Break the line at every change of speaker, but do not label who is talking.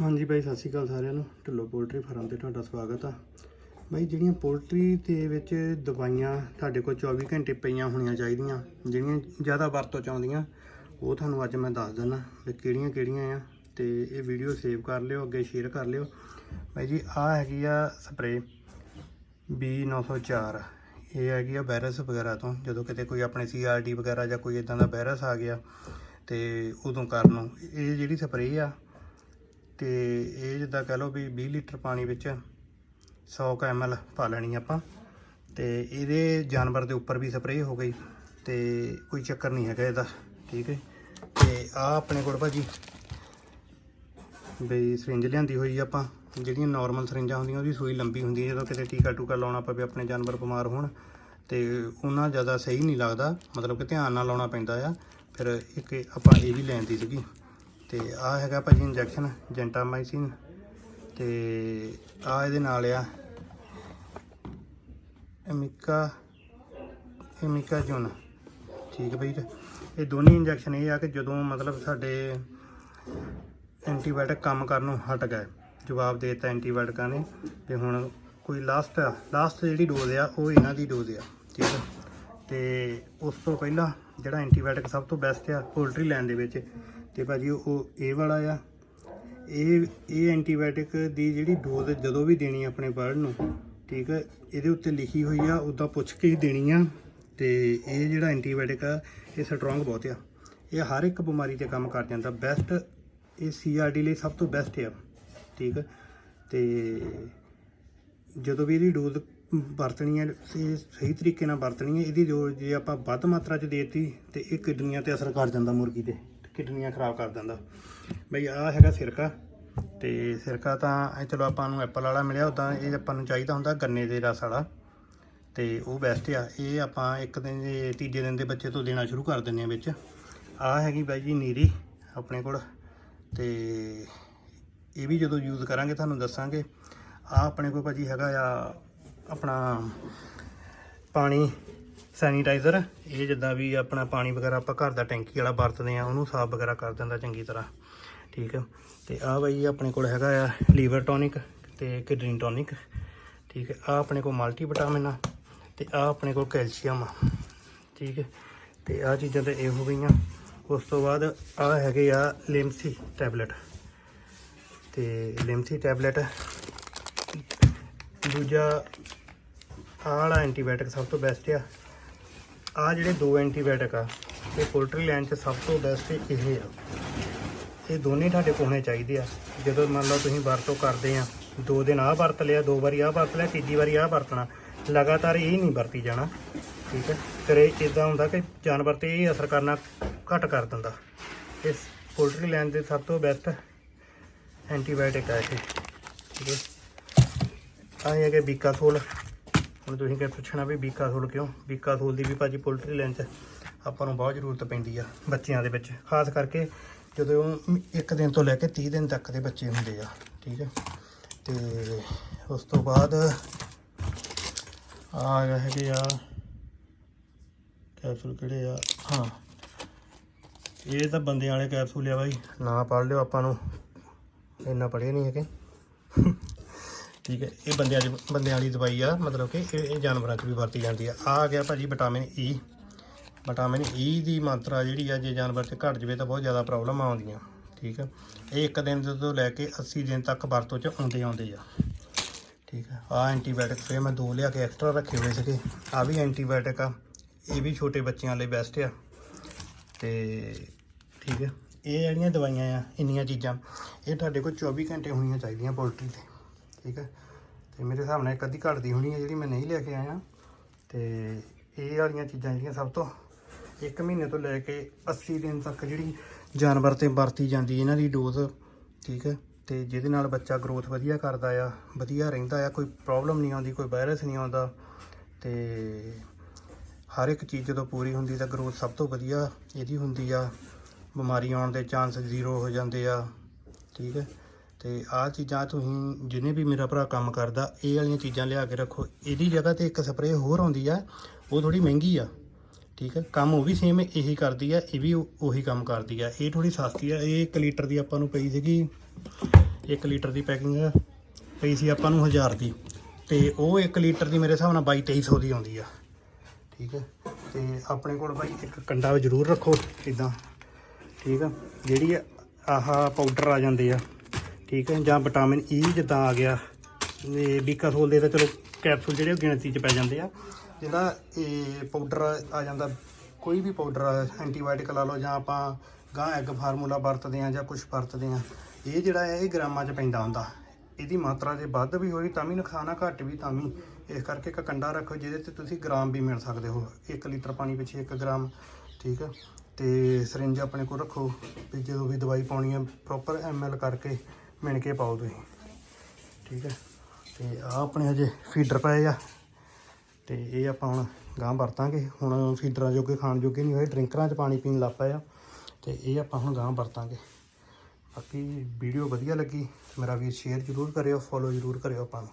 ਹਾਂਜੀ ਬਾਈ ਸਤਿ ਸ਼੍ਰੀ ਅਕਾਲ ਸਾਰਿਆਂ ਨੂੰ। ਢਿੱਲੋਂ ਪੋਲਟਰੀ ਫਾਰਮ ਤੇ ਤੁਹਾਡਾ ਸਵਾਗਤ ਆ। ਬਾਈ ਜਿਹੜੀਆਂ ਪੋਲਟਰੀ ਦੇ ਵਿੱਚ ਦਵਾਈਆਂ ਤੁਹਾਡੇ ਕੋਲ 24 ਘੰਟੇ ਪਈਆਂ ਹੋਣੀਆਂ ਚਾਹੀਦੀਆਂ, ਜਿਹੜੀਆਂ ਜ਼ਿਆਦਾ ਵਰਤੋਂ ਚ ਆਉਂਦੀਆਂ ਉਹ ਤੁਹਾਨੂੰ ਅੱਜ ਮੈਂ ਦੱਸ ਦਿੰਦਾ ਵੀ ਕਿਹੜੀਆਂ ਕਿਹੜੀਆਂ ਆ ਤੇ ਇਹ ਵੀਡੀਓ ਸੇਵ ਕਰ ਲਿਓ, ਅੱਗੇ ਸ਼ੇਅਰ ਕਰ ਲਿਓ। ਬਾਈ ਜੀ, ਆਹ ਹੈਗੀ ਆ ਸਪਰੇ B904 ਇਹ ਹੈਗੀ ਆ ਵਾਇਰਸ ਵਗੈਰਾ ਤੋਂ, ਜਦੋਂ ਕਿਤੇ ਕੋਈ ਆਪਣੇ CRD ਵਗੈਰਾ ਜਾਂ ਕੋਈ ਇਦਾਂ ਦਾ ਵਾਇਰਸ ਆ ਗਿਆ ਤੇ ਉਦੋਂ ਕਰਨ ਨੂੰ। ਇਹ ਜਿਹੜੀ ਸਪਰੇ ਆ ਤੇ ਇਹ ਜਿੱਦਾਂ ਕਹ ਲਓ ਵੀ 20 ਲੀਟਰ ਪਾਣੀ ਵਿੱਚ 100 ml ਪਾ ਲੈਣੀ ਆਪਾਂ। ਤੇ ਇਹਦੇ ਜਾਨਵਰ ਦੇ ਉੱਪਰ ਵੀ ਸਪਰੇਅ ਹੋ ਗਈ ਤੇ ਕੋਈ ਚੱਕਰ ਨਹੀਂ ਹੈਗਾ ਇਹਦਾ, ਠੀਕ ਹੈ। ਤੇ ਆ ਆਪਣੇ ਕੋਲ ਭਾਜੀ ਬਈ ਸਰਿੰਜ ਲਿਆਂਦੀ ਹੋਈ ਆ ਆਪਾਂ, ਜਿਹੜੀਆਂ ਨਾਰਮਲ ਸਰਿੰਜਾਂ ਹੁੰਦੀਆਂ ਉਹਦੀ ਸੂਈ ਲੰਬੀ ਹੁੰਦੀ ਹੈ ਜਦੋਂ ਕਿਤੇ ਟੀਕਾ ਟੂਕਾ ਲਾਉਣਾ ਪਵੇ, ਆਪਣੇ ਜਾਨਵਰ ਬਿਮਾਰ ਹੋਣ। ਤੇ ਉਹਨਾਂ ਜ਼ਿਆਦਾ ਸਹੀ ਨਹੀਂ ਲੱਗਦਾ, ਮਤਲਬ ਕਿ ਧਿਆਨ ਨਾਲ ਲਾਉਣਾ ਪੈਂਦਾ ਆ। ਫਿਰ ਇੱਕ ਆਪਾਂ ਇਹ ਵੀ ਲੈਂਦੀ ਸੀਗੀ। ਤੇ ਆ ਹੈਗਾ ਭਾਜੀ ਇੰਜੈਕਸ਼ਨ ਜੈਂਟਾਮਾਈਸਿਨ ਤੇ ਆ ਇਹਦੇ ਨਾਲ ਆ ਐਮਿਕਾ ਐਮਿਕਾ ਜੁਨ। ਠੀਕ ਹੈ ਬਈ ਇਹ ਦੋਨੇ ਇੰਜੈਕਸ਼ਨ ਇਹ ਆ ਕਿ ਜਦੋਂ ਮਤਲਬ ਸਾਡੇ ਐਂਟੀਬਾਇਓਟਿਕ ਕੰਮ ਕਰਨ ਨੂੰ ਹਟ ਗਏ। ਜਵਾਬ ਦੇ ਦਿੱਤਾ ਐਂਟੀਬਾਇਓਟਿਕਾਂ ਨੇ ਤੇ ਹੁਣ ਕੋਈ ਲਾਸਟ ਆ ਲਾਸਟ ਜਿਹੜੀ ਡੋਜ਼ ਆ, ਉਹ ਇਹਨਾਂ ਦੀ ਡੋਜ਼ ਆ। ਠੀਕ ਹੈ। ਤੇ ਉਸ ਤੋਂ ਪਹਿਲਾਂ ਜਿਹੜਾ ਐਂਟੀਬਾਇਓਟਿਕ ਸਭ ਤੋਂ ਬੈਸਟ ਆ ਪੋਲਟਰੀ ਲੈਣ ਦੇ ਵਿੱਚ ਤੇ ਭਾਜੀ ਉਹ ਇਹ ਵਾਲਾ ਆ। ਇਹ ਇਹ ਐਂਟੀਬਾਇਓਟਿਕ ਦੀ ਜਿਹੜੀ ਡੋਜ਼ ਜਦੋਂ ਵੀ ਦੇਣੀ ਆਪਣੇ ਬਰਡ ਨੂੰ, ਠੀਕ ਹੈ ਇਹਦੇ ਉੱਤੇ ਲਿਖੀ ਹੋਈ ਆ, ਉਦਾਂ ਪੁੱਛ ਕੇ ਹੀ ਦੇਣੀ ਆ। ਤੇ ਇਹ ਜਿਹੜਾ ਐਂਟੀਬਾਇਓਟਿਕ ਆ, ਇਹ ਸਟਰੋਂਗ ਬਹੁਤ ਆ। ਇਹ ਹਰ ਇੱਕ ਬਿਮਾਰੀ ਤੇ ਕੰਮ ਕਰ ਜਾਂਦਾ। ਬੈਸਟ ਇਹ ਸੀਆਰਡੀ ਲਈ ਸਭ ਤੋਂ ਬੈਸਟ ਆ, ਠੀਕ ਹੈ ਤੇ ਜਦੋਂ ਵੀ ਇਹਦੀ ਡੋਜ਼ ਵਰਤਣੀ ਹੈ ਇਹ ਸਹੀ ਤਰੀਕੇ ਨਾਲ ਵਰਤਣੀ ਹੈ ਇਹਦੀ ਜੋ ਜੇ ਆਪਾਂ ਵੱਧ ਮਾਤਰਾ 'ਚ ਦੇਤੀ ਤੇ ਇਹ ਕਿਡਨੀਆਂ ਤੇ ਅਸਰ ਕਰ ਜਾਂਦਾ ਮੁਰਗੀ ਤੇ। ਕਿਡਨੀਆਂ ਖਰਾਬ ਕਰ ਦਿੰਦਾ। ਬਈ ਆਹ ਹੈਗਾ ਸਿਰਕਾ ਤੇ ਸਿਰਕਾ ਤਾਂ ਇਹ ਚਲੋ ਆਪਾਂ ਨੂੰ ਐਪਲ ਵਾਲਾ ਮਿਲਿਆ ਉਦਾਂ ਇਹ ਆਪਾਂ ਨੂੰ ਚਾਹੀਦਾ ਹੁੰਦਾ ਗੰਨੇ ਦੇ ਰਸ ਵਾਲਾ। ਤੇ ਉਹ ਬੈਸਟ ਆ। ਇਹ ਆਪਾਂ ਇੱਕ ਦਿਨ ਦੇ, ਤੀਜੇ ਦਿਨ ਦੇ ਬੱਚੇ ਤੋਂ ਦੇਣਾ ਸ਼ੁਰੂ ਕਰ ਦਿੰਦੇ ਆ ਵਿੱਚ। ਆਹ ਹੈਗੀ ਬਾਈ ਜੀ ਨੀਰੀ ਆਪਣੇ ਕੋਲ। ਤੇ ਇਹ ਵੀ ਜਦੋਂ ਯੂਜ਼ ਕਰਾਂਗੇ ਤੁਹਾਨੂੰ ਦੱਸਾਂਗੇ। ਆ ਆਪਣੇ ਕੋਲ ਭਾਜੀ ਹੈਗਾ ਆ ਆਪਣਾ ਪਾਣੀ ਸੈਨੀਟਾਈਜ਼ਰ, ਇਹ ਜਿੱਦਾਂ ਵੀ ਆਪਣਾ ਪਾਣੀ ਵਗੈਰਾ ਆਪਾਂ ਘਰ ਦਾ ਟੈਂਕੀ ਵਾਲਾ ਵਰਤਦੇ ਆ ਉਹਨੂੰ ਸਾਫ਼ ਵਗੈਰਾ ਕਰ ਦਿੰਦਾ ਚੰਗੀ ਤਰ੍ਹਾਂ, ਠੀਕ ਹੈ। ਤੇ ਆ ਬਾਈ ਆਪਣੇ ਕੋਲ ਹੈਗਾ ਆ ਲੀਵਰ ਟੌਨਿਕ ਤੇ ਕਿਡਨੀ ਟੌਨਿਕ, ਠੀਕ ਹੈ। ਆ ਆਪਣੇ ਕੋਲ ਮਲਟੀ ਵਿਟਾਮਿਨ ਆ ਤੇ ਆ ਆਪਣੇ ਕੋਲ ਕੈਲਸ਼ੀਅਮ ਆ, ਠੀਕ ਹੈ। ਤੇ ਆ ਚੀਜ਼ਾਂ ਤਾਂ ਇਹ ਹੋ ਗਈਆਂ ਉਸ ਤੋਂ ਬਾਅਦ ਆ ਹੈਗੇ ਆ ਲਿਮਸੀ ਟੈਬਲੇਟ। ਤੇ ਲਿਮਸੀ ਟੈਬਲੇਟ, ਦੂਜਾ ਆਹ ਵਾਲਾ ਐਂਟੀਬਾਇਓਟਿਕ ਸਭ ਤੋਂ ਬੈਸਟ ਆ। ਆ ਜਿਹੜੇ ਦੋ ਐਂਟੀਬਾਇਓਟਿਕ ਆ, ਇਹ ਪੋਲਟਰੀ ਲਾਈਨ 'ਚ ਸਭ ਤੋਂ ਬੈਸਟ ਇਹ ਆ। ਇਹ ਦੋਨੇ ਤੁਹਾਡੇ ਕੋਲ ਹੋਣੇ ਚਾਹੀਦੇ ਆ। ਜਦੋਂ ਮੰਨ ਲਓ ਤੁਸੀਂ ਵਰਤੋਂ ਕਰਦੇ ਆ, ਦੋ ਦਿਨ ਆਹ ਵਰਤ ਲਿਆ, ਦੋ ਵਾਰੀ ਆਹ ਵਰਤ ਲਿਆ, ਤੀਜੀ ਵਾਰੀ ਆਹ ਵਰਤਣਾ, ਲਗਾਤਾਰ ਇਹ ਨਹੀਂ ਵਰਤੀ ਜਾਣਾ, ਠੀਕ ਹੈ ਫਿਰ ਇਹ ਇਦਾਂ ਹੁੰਦਾ ਕਿ ਜਾਨਵਰ ਤੇ ਇਹ ਅਸਰ ਕਰਨਾ ਘੱਟ ਕਰ ਦਿੰਦਾ। ਇਸ ਪੋਲਟਰੀ ਲਾਈਨ ਦੇ ਸਭ ਤੋਂ ਬੈਸਟ ਐਂਟੀਬਾਇਓਟਿਕ ਆ ਇਹ, ਠੀਕ ਹੈ ਆਹ ਹੈਗੇ ਬੀਕਾਸੋਲ। ਹੁਣ ਤੁਸੀਂ ਕਿ ਪੁੱਛਣਾ ਵੀ ਬੀਕਾਸੋਲ ਕਿਉਂ? ਬੀਕਾਸੋਲ ਦੀ ਵੀ ਭਾਜੀ ਪੋਲਟਰੀ ਲਾਈਨ 'ਚ ਆਪਾਂ ਨੂੰ ਬਹੁਤ ਜ਼ਰੂਰਤ ਪੈਂਦੀ ਆ ਬੱਚਿਆਂ ਦੇ ਵਿੱਚ। ਖਾਸ ਕਰਕੇ ਜਦੋਂ ਇੱਕ ਦਿਨ ਤੋਂ ਲੈ ਕੇ 30 ਦਿਨ ਤੱਕ ਦੇ ਬੱਚੇ ਹੁੰਦੇ ਆ, ਠੀਕ ਹੈ ਤੇ ਉਸ ਤੋਂ ਬਾਅਦ ਆ ਹੈਗੇ ਆ ਕੈਪਸੂਲ ਕਿਹੜੇ ਆ? ਹਾਂ, ਇਹ ਤਾਂ ਬੰਦਿਆਂ ਵਾਲੇ ਕੈਪਸੂਲ ਆ ਬਾਈ। ਨਾ ਪੜ ਲਿਓ ਆਪਾਂ ਨੂੰ। ਇੰਨਾ ਪੜ੍ਹੇ ਨਹੀਂ ਹੈਗੇ। ਠੀਕ ਹੈ, ਇਹ ਬੰਦਿਆਂ 'ਚ ਬੰਦਿਆਂ ਵਾਲੀ ਦਵਾਈ ਆ, ਮਤਲਬ ਕਿ ਇਹ ਜਾਨਵਰਾਂ 'ਚ ਵੀ ਵਰਤੀ ਜਾਂਦੀ ਆ। ਆ ਗਿਆ ਭਾਜੀ ਵਿਟਾਮਿਨ ਈ ਵਿਟਾਮਿਨ ਈ ਦੀ ਮਾਤਰਾ ਜਿਹੜੀ ਆ, ਜੇ ਜਾਨਵਰ 'ਚ ਘਟ ਜਵੇ ਤਾਂ ਬਹੁਤ ਜ਼ਿਆਦਾ ਪ੍ਰੋਬਲਮ ਆਉਂਦੀਆਂ, ਠੀਕ ਆ। ਇਹ ਇੱਕ ਦਿਨ ਤੋਂ ਲੈ ਕੇ 80 ਦਿਨ ਤੱਕ ਵਰਤੋਂ 'ਚ ਆਉਂਦੇ ਆਉਂਦੇ ਆ, ਠੀਕ ਆ। ਆ ਐਂਟੀਬਾਇਓਟਿਕ ਫਿਰ ਮੈਂ ਦੋ ਲਿਆ ਕੇ ਐਕਸਟਰਾ ਰੱਖੇ ਹੋਏ ਸੀਗੇ। ਆ ਵੀ ਐਂਟੀਬਾਇਓਟਿਕ ਆ, ਇਹ ਵੀ ਛੋਟੇ ਬੱਚਿਆਂ ਲਈ ਬੈਸਟ ਆ। ਤੇ ਠੀਕ ਹੈ ਇਹ ਜਿਹੜੀਆਂ ਦਵਾਈਆਂ ਆ, ਇੰਨੀਆਂ ਚੀਜ਼ਾਂ, ਇਹ ਤੁਹਾਡੇ ਕੋਲ 24 ਘੰਟੇ ਹੋਣੀਆਂ ਚਾਹੀਦੀਆਂ ਪੋਲਟਰੀ ਤੇ। ਠੀਕ ਹੈ? ਤੇ ਮੇਰੇ ਹਿਸਾਬ ਨਾਲ ਇੱਕ ਅੱਧੀ ਘਟਦੀ ਹੋਣੀ ਹੈ ਜਿਹੜੀ ਮੈਂ ਨਹੀਂ ਲੈ ਕੇ ਆਇਆ। ਤੇ ਇਹ ਵਾਲੀਆਂ ਚੀਜ਼ਾਂ ਜਿਹੜੀਆਂ ਸਭ ਤੋਂ ਇੱਕ ਮਹੀਨੇ ਤੋਂ ਲੈ ਕੇ 80 ਦਿਨ ਤੱਕ ਜਿਹੜੀ ਜਾਨਵਰ ਤੇ ਵਰਤੀ ਜਾਂਦੀ ਇਹਨਾਂ ਦੀ ਡੋਜ਼, ਠੀਕ ਹੈ? ਤੇ ਜਿਹਦੇ ਨਾਲ ਬੱਚਾ ਗਰੋਥ ਵਧੀਆ ਕਰਦਾ ਆ, ਵਧੀਆ ਰਹਿੰਦਾ ਆ, ਕੋਈ ਪ੍ਰੋਬਲਮ ਨਹੀਂ ਆਉਂਦੀ, ਕੋਈ ਵਾਇਰਸ ਨਹੀਂ ਆਉਂਦਾ। ਤੇ ਹਰ ਇੱਕ ਚੀਜ਼ ਜਦੋਂ ਪੂਰੀ ਹੁੰਦੀ ਤਾਂ ਗਰੋਥ ਸਭ ਤੋਂ ਵਧੀਆ ਇਹਦੀ ਹੁੰਦੀ ਆ। ਬਿਮਾਰੀ ਆਉਣ ਦੇ ਚਾਂਸ ਜ਼ੀਰੋ ਹੋ ਜਾਂਦੇ ਆ, ਠੀਕ ਹੈ? ਤੇ ਆਹ ਚੀਜ਼ਾਂ ਤੁਸੀਂ ਜਿਹਨੇ ਵੀ ਮੇਰਾ ਭਰਾ ਕੰਮ ਕਰਦਾ, ਇਹ ਵਾਲੀਆਂ ਚੀਜ਼ਾਂ ਲਿਆ ਕੇ ਰੱਖੋ। ਇਹਦੀ ਜਗ੍ਹਾ ਤੇ ਇੱਕ ਸਪਰੇਅ ਹੋਰ ਆਉਂਦੀ ਆ, ਉਹ ਥੋੜੀ ਮਹਿੰਗੀ ਆ, ਠੀਕ ਹੈ ਕੰਮ ਉਹ ਵੀ ਸੇਮ ਇਹੀ ਕਰਦੀ ਆ, ਇਹ ਵੀ ਉਹੀ ਕੰਮ ਕਰਦੀ ਆ। ਇਹ ਥੋੜੀ ਸਸਤੀ ਆ, ਇਹ 1 ਲੀਟਰ ਦੀ ਆਪਾਂ ਨੂੰ ਪਈ ਸੀਗੀ 1 ਲੀਟਰ ਦੀ ਪੈਕਿੰਗ ਪਈ ਸੀ ਆਪਾਂ ਨੂੰ 1000 ਦੀ। ਤੇ ਉਹ 1 ਲੀਟਰ ਦੀ ਮੇਰੇ ਹਿਸਾਬ ਨਾਲ 22 2300 ਦੀ ਆਉਂਦੀ ਆ, ਠੀਕ ਹੈ ਤੇ ਆਪਣੇ ਕੋਲ ਬਾਈ ਇੱਕ ਕੰਡਾ ਜ਼ਰੂਰ ਰੱਖੋ ਇਦਾਂ ਠੀਕ ਆ? ਜਿਹੜੀ ਆਹ ਪਾਊਡਰ ਆ ਜਾਂਦੇ ਆ। ਠੀਕ ਹੈ, ਜਾਂ ਵਿਟਾਮਿਨ ਈ e ਜਿੱਦਾਂ ਆ ਗਿਆ। ਇਹ ਬੀਕਾਸੋਲ ਦੇ ਤਾਂ ਚਲੋ ਕੈਪਸੂਲ ਜਿਹੜੇ ਉਹ ਗਿਣਤੀ 'ਚ ਪੈ ਜਾਂਦੇ ਆ। ਜਿਹੜਾ ਇਹ ਪਾਊਡਰ ਆ ਜਾਂਦਾ, ਕੋਈ ਵੀ ਪਾਊਡਰ ਐਂਟੀਬਾਇਓਟਿਕ ਲਾ ਲਓ ਜਾਂ ਆਪਾਂ ਗਾਂ ਐਗ ਫਾਰਮੂਲਾ ਵਰਤਦੇ ਆ ਜਾਂ ਕੁਝ ਵਰਤਦੇ ਆ, ਇਹ ਜਿਹੜਾ ਹੈ ਇਹ ਗ੍ਰਾਮਾਂ 'ਚ ਪੈਂਦਾ ਹੁੰਦਾ। ਇਹਦੀ ਮਾਤਰਾ ਜੇ ਵੱਧ ਵੀ ਹੋਈ ਤਾਂ ਵੀ ਨੁਕਸਾਨ ਆ, ਘੱਟ ਵੀ ਤਾਂ ਵੀ। ਇਸ ਕਰਕੇ ਇੱਕ ਕੰਡਾ ਰੱਖੋ ਜਿਹਦੇ ਤੇ ਤੁਸੀਂ ਗ੍ਰਾਮ ਵੀ ਮਿਲ ਸਕਦੇ ਹੋ। 1 ਲੀਟਰ ਪਾਣੀ ਪਿੱਛੇ 1 ਗ੍ਰਾਮ, ਠੀਕ ਹੈ ਤੇ ਸਰਿੰਜ ਆਪਣੇ ਕੋਲ ਰੱਖੋ ਵੀ ਜਦੋਂ ਵੀ ਦਵਾਈ ਪਾਉਣੀ ਹੈ ਪ੍ਰੋਪਰ ਐਮਐਲ ਕਰਕੇ ਮਿਣਕੇ ਪਾਓ ਤੁਸੀਂ। ਠੀਕ ਹੈ। ਤੇ ਆ ਆਪਣੇ ਹਜੇ ਫੀਡਰ ਪਏ ਆ। ਤੇ ਇਹ ਆਪਾਂ ਹੁਣ ਗਾਂ ਵਰਤਾਂਗੇ। ਹੁਣ ਫੀਡਰਾਂ ਜੋਗੇ, ਖਾਣ ਜੋਗੇ ਨਹੀਂ ਹੋਏ। ਡਰਿੰਕਰਾਂ 'ਚ ਪਾਣੀ ਪੀਣ ਲੱਗ ਪਏ ਆ। ਤੇ ਇਹ ਆਪਾਂ ਹੁਣ ਗਾਂ ਵਰਤਾਂਗੇ। ਬਾਕੀ ਵੀਡੀਓ ਵਧੀਆ ਲੱਗੀ। ਮੇਰਾ ਵੀਰ ਸ਼ੇਅਰ ਜ਼ਰੂਰ ਕਰਿਓ ਫੋਲੋ ਜ਼ਰੂਰ ਕਰਿਓ ਆਪਾਂ ਨੂੰ।